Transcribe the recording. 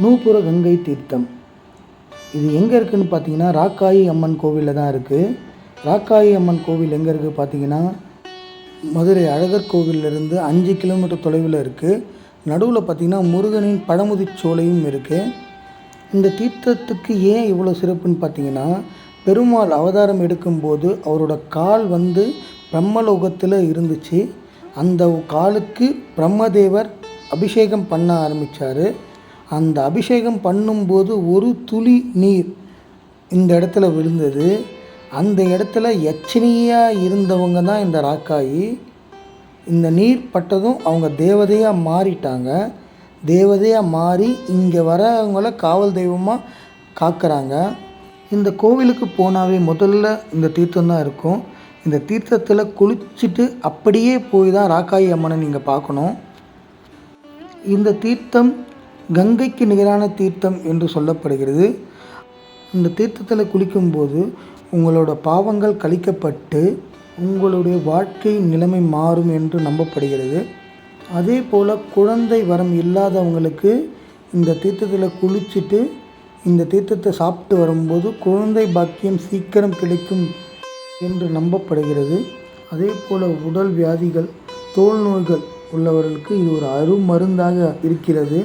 நூபுர கங்கை தீர்த்தம். இது எங்கே இருக்குதுன்னு பார்த்தீங்கன்னா ராக்காயி அம்மன் கோவிலில் தான் இருக்குது ராக்காயி அம்மன் கோவில் எங்கே இருக்குது பார்த்தீங்கன்னா மதுரை அழகர் கோவிலிருந்து அஞ்சு கிலோமீட்டர் தொலைவில் இருக்குது நடுவில் பார்த்தீங்கன்னா முருகனின் பழமுதிச்சோலையும் இருக்குது இந்த தீர்த்தத்துக்கு ஏன் இவ்வளோ சிறப்புன்னு பார்த்தீங்கன்னா பெருமாள் அவதாரம் எடுக்கும்போது அவரோட கால் வந்து பிரம்மலோகத்தில் இருந்துச்சு. அந்த காலுக்கு பிரம்மதேவர் அபிஷேகம் பண்ண ஆரம்பித்தார் அந்த அபிஷேகம் பண்ணும்போது ஒரு துளி நீர் இந்த இடத்துல விழுந்தது. அந்த இடத்துல எச்சனியாக இருந்தவங்க தான் இந்த ராக்காயி. இந்த நீர் பட்டதும் அவங்க தேவதையாக மாறிட்டாங்க. தேவதையாக மாறி இங்கே வரவங்கள காவல் தெய்வமாக காக்குறாங்க. இந்த கோவிலுக்கு போனாவே முதல்ல இந்த தீர்த்தம் தான் இருக்கும். இந்த தீர்த்தத்தில் குளிச்சுட்டு அப்படியே போய் தான் ராக்காயி அம்மனை நீங்கள் பார்க்கணும். இந்த தீர்த்தம் கங்கைக்கு நிகரான தீர்த்தம் என்று சொல்லப்படுகிறது. இந்த தீர்த்தத்தில் குளிக்கும்போது உங்களோட பாவங்கள் கழிக்கப்பட்டு உங்களுடைய வாழ்க்கை நிலைமை மாறும் என்று நம்பப்படுகிறது. அதே போல் குழந்தை வரம் இல்லாதவங்களுக்கு இந்த தீர்த்தத்தில் குளிச்சுட்டு இந்த தீர்த்தத்தை சாப்பிட்டு வரும்போது குழந்தை பாக்கியம் சீக்கிரம் கிடைக்கும் என்று நம்பப்படுகிறது. அதே போல் உடல் வியாதிகள் தோல் நோய்கள் உள்ளவர்களுக்கு இது ஒரு அருமருந்தாக இருக்கிறது.